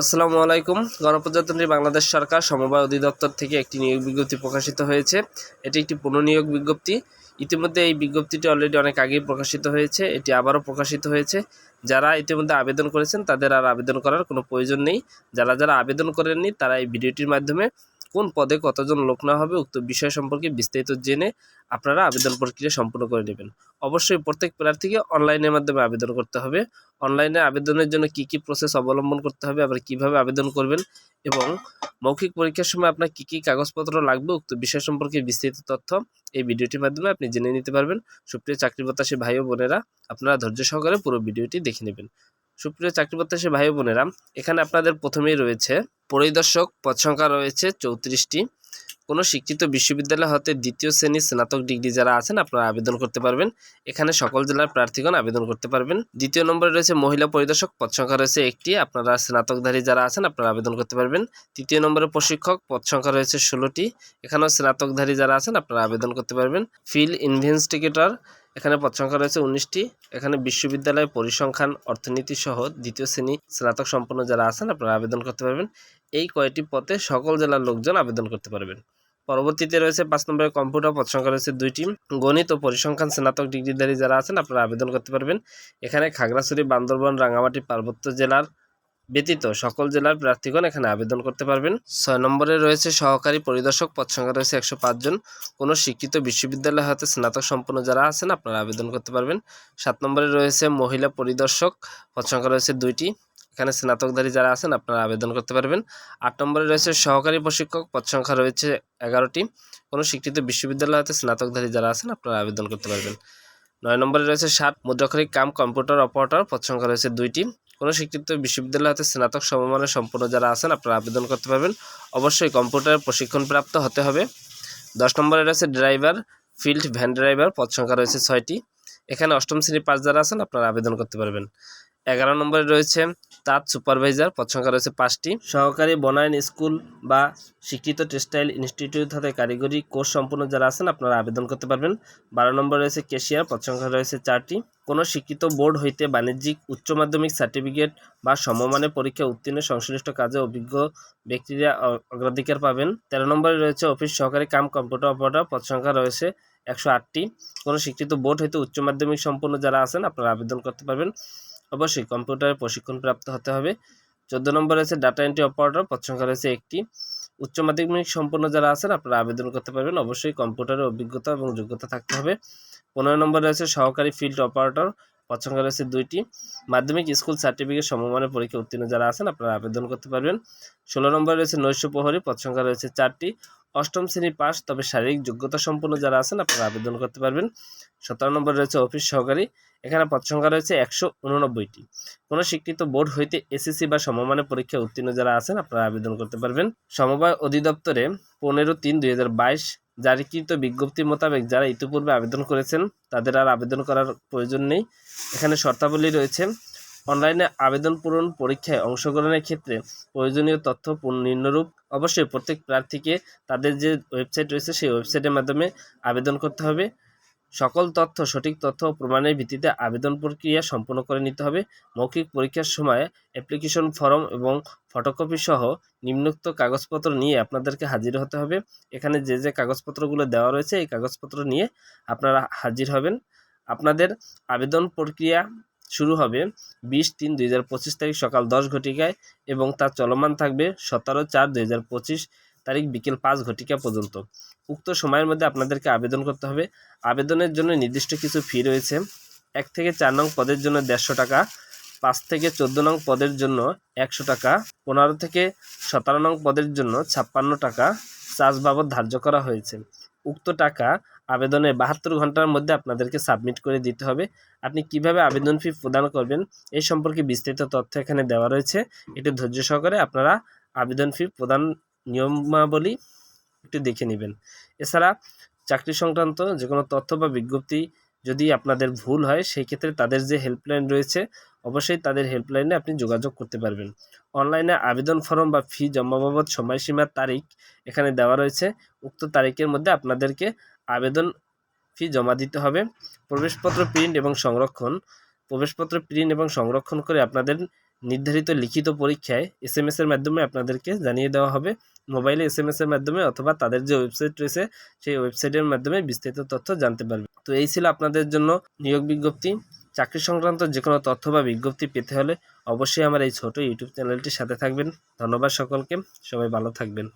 আসসালামু আলাইকুম। গণপ্রজাতন্ত্রী বাংলাদেশ সরকার সমবায় অধিদপ্তর থেকে একটি নিয়োগ বিজ্ঞপ্তি প্রকাশিত হয়েছে। এটি একটি পুনঃনিয়োগ বিজ্ঞপ্তি। ইতিমধ্যে এই বিজ্ঞপ্তিটি অলরেডি অনেক আগেই প্রকাশিত হয়েছে। এটি আবারও প্রকাশিত হয়েছে। যারা ইতিমধ্যে আবেদন করেছেন, তাদের আর আবেদন করার কোনো প্রয়োজন নেই। যারা যারা আবেদন করেননি, তারা এই ভিডিওটির মাধ্যমে কোন পদে কতজন লোক না হবে উক্ত বিষয় সম্পর্কে বিস্তারিত জেনে আপনারা আবেদন প্রক্রিয়া সম্পূর্ণ করে নেবেন। অবশ্যই প্রত্যেক প্রার্থীকে অনলাইনের মাধ্যমে আবেদন করতে হবে। অনলাইনে আবেদনের জন্য কি কি প্রসেস অবলম্বন করতে হবে, আবার কীভাবে আবেদন করবেন এবং মৌখিক পরীক্ষার সময় আপনার কি কি কাগজপত্র লাগবে উক্ত বিষয় সম্পর্কে বিস্তারিত তথ্য এই ভিডিওটির মাধ্যমে আপনি জেনে নিতে পারবেন। সুপ্রিয় চাকরি প্রত্যাশী ভাই ও বোনেরা, আপনারা ধৈর্য সহকারে পুরো ভিডিওটি দেখে নেবেন। সুপ্রিয় চাকরি প্রত্যাশী ভাই বোনেরা, এখানে আপনাদের প্রথমেই রয়েছে পরিদর্শক পদ সংখ্যা রয়েছে চৌত্রিশটি। কোনো শিক্ষিত বিশ্ববিদ্যালয় হতে দ্বিতীয় শ্রেণির স্নাতক ডিগ্রি যারা আছেন, আপনারা আবেদন করতে পারবেন। এখানে সকল জেলার প্রার্থীগণ আবেদন করতে পারবেন। দ্বিতীয় নম্বরে রয়েছে মহিলা পরিদর্শক, পদ সংখ্যা রয়েছে একটি। আপনারা স্নাতকধারী যারা আছেন, আপনারা আবেদন করতে পারবেন। তৃতীয় নম্বরে প্রশিক্ষক, পদ সংখ্যা রয়েছে ষোলোটি। এখানেও স্নাতকধারী যারা আছেন, আপনারা আবেদন করতে পারবেন। ফিল্ড ইনভেস্টিগেটর এখানে পদ সংখ্যা রয়েছে উনিশটি। এখানে বিশ্ববিদ্যালয় পরিসংখ্যান, অর্থনীতি সহ দ্বিতীয় শ্রেণি স্নাতক সম্পন্ন যারা আছেন, আপনারা আবেদন করতে পারবেন। এই কয়টি পথে সকল জেলার লোকজন আবেদন করতে পারবেন। পরবর্তীতে রয়েছে পাঁচ নম্বরে কম্পিউটার, পদ সংখ্যা রয়েছে দুইটি। গণিত ও পরিসংখ্যান স্নাতক ডিগ্রিধারী যারা আছেন, আপনারা আবেদন করতে পারবেন। এখানে খাগড়াছড়ি, বান্দরবান রাঙামাটি পার্বত্য জেলার ব্যতীত সকল জেলার প্রার্থীগণ এখানে আবেদন করতে পারবেন। ছয় নম্বরে রয়েছে সহকারী পরিদর্শক, পদ সংখ্যা রয়েছে একশো জন। কোনো শিক্ষিত বিশ্ববিদ্যালয় হতে স্নাতক সম্পন্ন যারা আছেন, আপনারা আবেদন করতে পারবেন। সাত নম্বরে রয়েছে মহিলা পরিদর্শক, পদ সংখ্যা রয়েছে দুইটি। এখানে স্নাতকধারী যারা আছেন, আপনারা আবেদন করতে পারবেন। আট নম্বরে রয়েছে সহকারী প্রশিক্ষক, পদ সংখ্যা রয়েছে এগারোটি। কোনো স্বীকৃত বিশ্ববিদ্যালয় হতে স্নাতকধারী যারা আছেন, আপনারা আবেদন করতে পারবেন। নয় নম্বরে রয়েছে সাত, মুদ্রাক্ষরিক কাম, কম্পিউটার অপারেটর, পদ সংখ্যা রয়েছে দুইটি। কোনো স্বীকৃত বিশ্ববিদ্যালয় হতে স্নাতক সমমানের সম্পূর্ণ যারা আছেন, আপনারা আবেদন করতে পারবেন। অবশ্যই কম্পিউটারের প্রশিক্ষণপ্রাপ্ত হতে হবে। দশ নম্বরে রয়েছে ড্রাইভার, ফিল্ড ভ্যান ড্রাইভার, পদ সংখ্যা রয়েছে ছয়টি। এখানে অষ্টম শ্রেণি পাঁচ যারা আছেন, আপনারা আবেদন করতে পারবেন। এগারো নম্বরে রয়েছে তাঁত সুপারভাইজার, পদ সংখ্যা রয়েছে পাঁচটি। সহকারী বনায়ন স্কুল বা স্বীকৃত টেক্সটাইল ইনস্টিটিউট হতে কারিগরি কোর্স সম্পূর্ণ যারা আছেন, আপনারা আবেদন করতে পারবেন। বারো নম্বরে রয়েছে কেশিয়ার, পদ সংখ্যা রয়েছে চারটি। কোনো শিক্ষিত বোর্ড হইতে বাণিজ্যিক, উচ্চ মাধ্যমিক সার্টিফিকেট বা সমমানের পরীক্ষা উত্তীর্ণ সংশ্লিষ্ট কাজে অভিজ্ঞ ব্যক্তিরা অগ্রাধিকার পাবেন। তেরো নম্বরে রয়েছে অফিস সহকারী কাম কম্পিউটার অপারেটর, পদ সংখ্যা রয়েছে একশো আটটি। কোনো স্বীকৃত বোর্ড হইতে উচ্চ মাধ্যমিক সম্পন্ন যারা আছেন, আপনারা আবেদন করতে পারবেন। অবশ্যই কম্পিউটারে প্রশিক্ষণ প্রাপ্ত হতে হবে। চোদ্দ নম্বর রয়েছে ডাটা এন্ট্রি অপারেটর সংখ্যা রয়েছে একটি। উচ্চ মাধ্যমিক সম্পন্ন যারা আছেন, আপনারা আবেদন করতে পারবেন। অবশ্যই কম্পিউটারের অভিজ্ঞতা এবং যোগ্যতা থাকতে হবে। পনেরো নম্বর রয়েছে সহকারী ফিল্ড অপারেটর সংখ্যা রয়েছে দুইটি মাধ্যমিক স্কুল সার্টিফিকেট সমমানের পরীক্ষা উত্তীর্ণ যারা আছেন, আপনারা আবেদন করতে পারবেন। ষোলো নম্বর রয়েছে নৈশ প্রহরী সংখ্যা রয়েছে চারটি। অষ্টম শ্রেণি পাস তবে শারীরিক যোগ্যতা সম্পন্ন যারা আছেন, আপনারা আবেদন করতে পারবেন। সতেরো নম্বর রয়েছে অফিস সহকারী, এখানে পদ সংখ্যা রয়েছে একশো উননব্বইটি। কোনো স্বীকৃত বোর্ড হইতে এসএসসি বা সমমানের পরীক্ষা উত্তীর্ণ যারা আছেন, আপনারা আবেদন করতে পারবেন। সমবায় অধিদপ্তরে পনেরো তিন দুই হাজার বাইশ জারিকৃত বিজ্ঞপ্তি মোতাবেক যারা ইতিপূর্বে আবেদন করেছেন, তাদের আর আবেদন করার প্রয়োজন নেই। এখানে শর্তাবলী রয়েছে, অনলাইনে আবেদন পূরণ পরীক্ষায় অংশগ্রহণের ক্ষেত্রে প্রয়োজনীয় তথ্য নিম্নরূপ। অবশ্যই প্রত্যেক প্রার্থীকে তাদের যে ওয়েবসাইট রয়েছে, সেই ওয়েবসাইটের মাধ্যমে আবেদন করতে হবে। সকল তথ্য, সঠিক তথ্য ও প্রমাণের ভিত্তিতে আবেদন প্রক্রিয়া সম্পন্ন করে নিতে হবে। মৌখিক পরীক্ষার সময় অ্যাপ্লিকেশন ফর্ম এবং ফটোকপি সহ নিম্নোক্ত কাগজপত্র নিয়ে আপনাদেরকে হাজির হতে হবে। এখানে যে যে কাগজপত্রগুলো দেওয়া রয়েছে, এই কাগজপত্র নিয়ে আপনারা হাজির হবেন। আপনাদের আবেদন প্রক্রিয়া শুরু হবে বিশ তিন দুই তারিখ সকাল দশ ঘটিকায় এবং তা চলমান থাকবে সতেরো চার দুই তারিখ বিকেল পাঁচ ঘটিকা পর্যন্ত। উক্ত সময়ের মধ্যে আপনাদেরকে আবেদন করতে হবে। আবেদনের জন্য নির্দিষ্ট কিছু ফি রয়েছে। এক থেকে চার নং পদের জন্য দেড়শো টাকা, পাঁচ থেকে চোদ্দ নং পদের জন্য একশো টাকা, পনেরো থেকে সতেরো নং পদের জন্য ছাপ্পান্ন টাকা চার্জ বাবদ ধার্য করা হয়েছে। উক্ত টাকা আবেদনের বাহাত্তর ঘণ্টার মধ্যে আপনাদেরকে সাবমিট করে দিতে হবে। আপনি কীভাবে আবেদন ফি প্রদান করবেন এই সম্পর্কে বিস্তারিত তথ্য এখানে দেওয়া রয়েছে। এটি ধৈর্য সহকারে আপনারা আবেদন ফি প্রদান নিয়মাবলী একটু দেখে নেবেন। এছাড়া চাকরি সংক্রান্ত যে কোনো তথ্য বা বিজ্ঞপ্তি যদি আপনাদের ভুল হয় সেই ক্ষেত্রে তাদের যে হেল্পলাইন রয়েছে, অবশ্যই তাদের হেল্পলাইনে আপনি যোগাযোগ করতে পারবেন। অনলাইনে আবেদন ফর্ম বা ফি জমা বাবদ সময়সীমার তারিখ এখানে দেওয়া রয়েছে। উক্ত তারিখের মধ্যে আপনাদেরকে আবেদন ফি জমা দিতে হবে। প্রবেশপত্র প্রিন্ট এবং সংরক্ষণ। প্রবেশপত্র প্রিন্ট এবং সংরক্ষণ করে আপনাদের নির্ধারিত লিখিত পরীক্ষায় এস এম এসের মাধ্যমে আপনাদেরকে জানিয়ে দেওয়া হবে। মোবাইলে এস এম এর মাধ্যমে অথবা তাদের যে ওয়েবসাইট রয়েছে, সেই ওয়েবসাইটের মাধ্যমে বিস্তারিত তথ্য জানতে পারবে তো এই ছিল আপনাদের জন্য নিয়োগ বিজ্ঞপ্তি। চাকরি সংক্রান্ত যে কোনো তথ্য বা বিজ্ঞপ্তি পেতে হলে অবশ্যই আমার এই ছোট ইউটিউব চ্যানেলটির সাথে থাকবেন। ধন্যবাদ সকলকে। সবাই ভালো থাকবেন।